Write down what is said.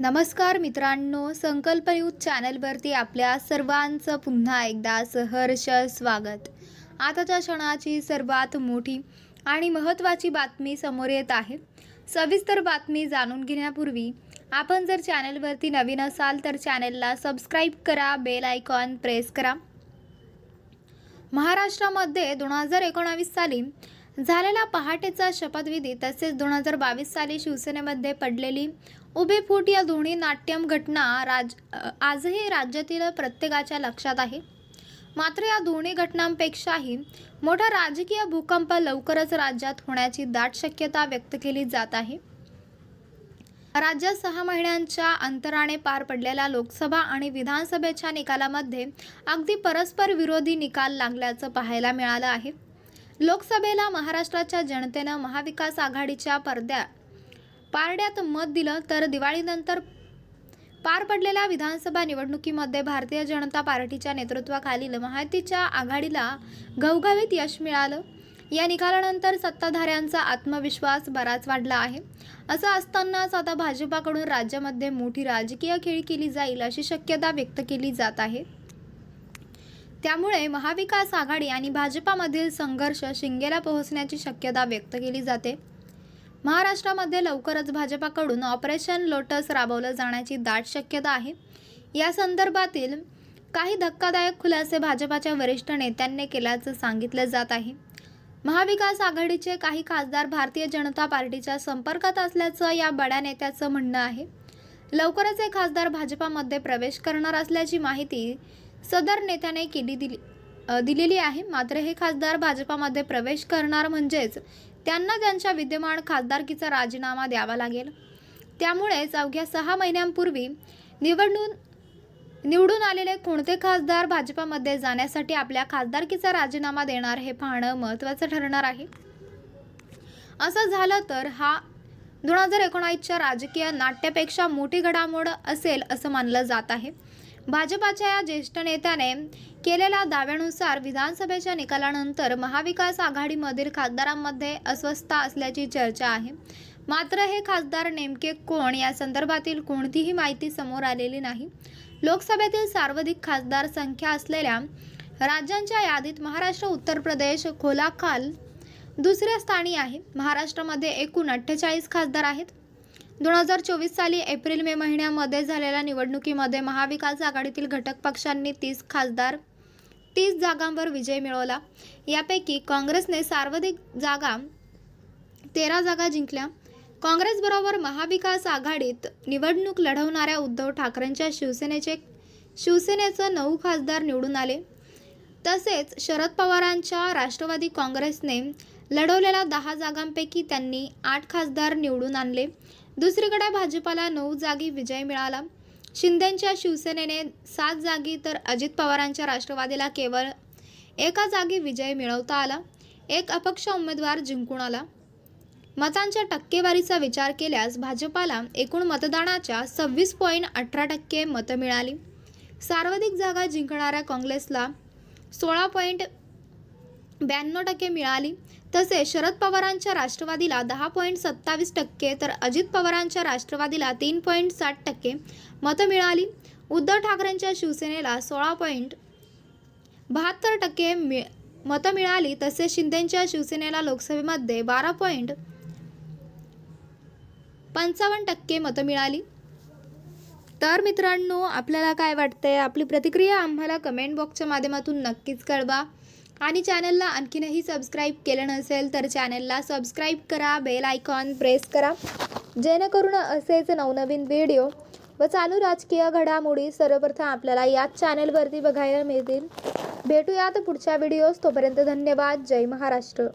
नमस्कार मित्रांनो संकल्प न्यूज चॅनलवरती आपल्या सर्वांचं पुन्हा एकदा सहर्ष स्वागत. आताच्या क्षणाची सर्वात मोठी आणि महत्त्वाची बातमी समोर येत आहे. सविस्तर बातमी जाणून घेण्यापूर्वी आपण जर चॅनलवरती नवीन असाल तर चॅनलला सबस्क्राईब करा बेल आयकॉन प्रेस करा. महाराष्ट्रामध्ये दोन हजार एकोणावीस साली झालेला पहाटेचा शपथविधी तसेच दोन हजार बावीस साली शिवसेनेमध्ये पडलेली उभे फूट या दोन्ही नाट्यम घटना राज आजही राज्यातील प्रत्येकाच्या लक्षात आहे. मात्र या दोन्ही घटनांपेक्षाही मोठा राजकीय भूकंप लवकरच राज्यात होण्याची दाट शक्यता व्यक्त केली जात आहे. राज्यात सहा महिन्यांच्या अंतराने पार पडलेल्या लोकसभा आणि विधानसभेच्या निकालामध्ये अगदी परस्पर विरोधी निकाल लागल्याचं पाहायला मिळालं आहे. लोकसभेला महाराष्ट्राच्या जनतेनं महाविकास आघाडीच्या पडद्या पारड्यात मत दिलं तर दिवाळीनंतर पार पडलेल्या विधानसभा निवडणुकीमध्ये भारतीय जनता पार्टीच्या नेतृत्वाखालील महायुतीच्या आघाडीला घवघवीत यश मिळालं. या निकालानंतर सत्ताधाऱ्यांचा आत्मविश्वास बराच वाढला आहे. असं असतानाच आता भाजपाकडून राज्यामध्ये मोठी राजकीय खेळी केली जाईल अशी शक्यता व्यक्त केली जात आहे. त्यामुळे महाविकास आघाडी आणि भाजपामधील संघर्ष शिंगेला पोहोचण्याची शक्यता व्यक्त केली जाते. महाराष्ट्रामध्ये लवकरच भाजपाकडून ऑपरेशन लोटस राबवलं जाण्याची दाट शक्यता आहे. या संदर्भातील काही धक्कादायक खुलासे भाजपाच्या वरिष्ठ नेत्यांनी केल्याचं सांगितलं जात आहे. महाविकास आघाडीचे काही खासदार भारतीय जनता पार्टीच्या संपर्कात असल्याचं या बड्या नेत्याचं म्हणणं आहे. लवकरच हे खासदार भाजपामध्ये प्रवेश करणार असल्याची माहिती सदर नेत्याने केली दिली दिलेली आहे. मात्र हे खासदार भाजपामध्ये प्रवेश करणार म्हणजेच त्यांना त्यांच्या विद्यमान खासदारकीचा राजीनामा द्यावा लागेल. त्यामुळेच अवघ्या सहा महिन्यांपूर्वी निवडणून निवडून आलेले कोणते खासदार भाजपामध्ये जाण्यासाठी आपल्या खासदारकीचा राजीनामा देणार हे पाहणं महत्त्वाचं ठरणार आहे. असं झालं तर हा दोन हजार एकोणावीसच्या राजकीय नाट्यापेक्षा मोठी घडामोड असेल असं मानलं जात आहे. भाजपाच्या या ज्येष्ठ नेत्याने केलेल्या दाव्यानुसार विधानसभेच्या निकालानंतर महाविकास आघाडीमधील खासदारांमध्ये अस्वस्थता असल्याची चर्चा आहे. मात्र हे खासदार नेमके कोण? या संदर्भातील कोणतीही माहिती समोर आलेली नाही. लोकसभेतील सर्वाधिक खासदार संख्या असलेल्या राज्यांच्या यादीत महाराष्ट्र उत्तर प्रदेश खोलाखाल दुसऱ्या स्थानी आहे. महाराष्ट्रामध्ये एकूण अठ्ठेचाळीस खासदार आहेत. दोन हजार चोवीस साली एप्रिल मे महिन्यामध्ये झालेल्या निवडणुकीमध्ये महाविकास आघाडीतील घटक पक्षांनी तीस खासदार तीस जागांवर विजय मिळवला. यापैकी काँग्रेसने सर्वाधिक जागा तेरा जागा जिंकल्या. काँग्रेसबरोबर महाविकास आघाडीत निवडणूक लढवणाऱ्या उद्धव ठाकरेंच्या शिवसेनेचे शिवसेनेचं नऊ खासदार निवडून आले. तसेच शरद पवारांच्या राष्ट्रवादी काँग्रेसने लढवलेल्या दहा जागांपैकी त्यांनी आठ खासदार निवडून आणले. दुसरीकडे भाजपाला नऊ जागी विजय मिळाला. शिंदेंच्या शिवसेनेने सात जागी तर अजित पवारांच्या राष्ट्रवादीला केवळ एका जागी विजय मिळवता आला. एक अपक्ष उमेदवार जिंकून आला. मतांच्या टक्केवारीचा विचार केल्यास भाजपाला एकूण मतदानाच्या सव्वीस पॉईंट अठरा टक्के मतं मिळाली. सार्वधिक जागा जिंकणाऱ्या काँग्रेसला सोळा पॉईंट ब्याण्णव टक्के मिळाली. तसेच शरद पवारांच्या राष्ट्रवादीला दहा पॉईंट सत्तावीस टक्के तर अजित पवारांच्या राष्ट्रवादीला तीन पॉईंट साठ टक्के मतं मिळाली. उद्धव ठाकरेंच्या शिवसेनेला सोळा पॉईंट बहात्तर टक्के मि मतं मिळाली. तसेच शिंदेंच्या शिवसेनेला लोकसभेमध्ये बारा पॉईंट पंचावन्न टक्के मतं मिळाली. तर मित्रांनो आपल्याला काय वाटतंय? आपली प्रतिक्रिया आम्हाला कमेंट बॉक्सच्या माध्यमातून नक्कीच कळवा. आणि चॅनलला आणखीनही सबस्क्राईब केलं नसेल तर चॅनलला सबस्क्राईब करा बेल आयकॉन प्रेस करा. जेणेकरून असेच नवनवीन व्हिडिओ व चालू राजकीय घडामोडी सर्वप्रथम आपल्याला याच चॅनलवरती बघायला मिळतील. भेटूयात पुढच्या व्हिडिओज तोपर्यंत धन्यवाद. जय महाराष्ट्र.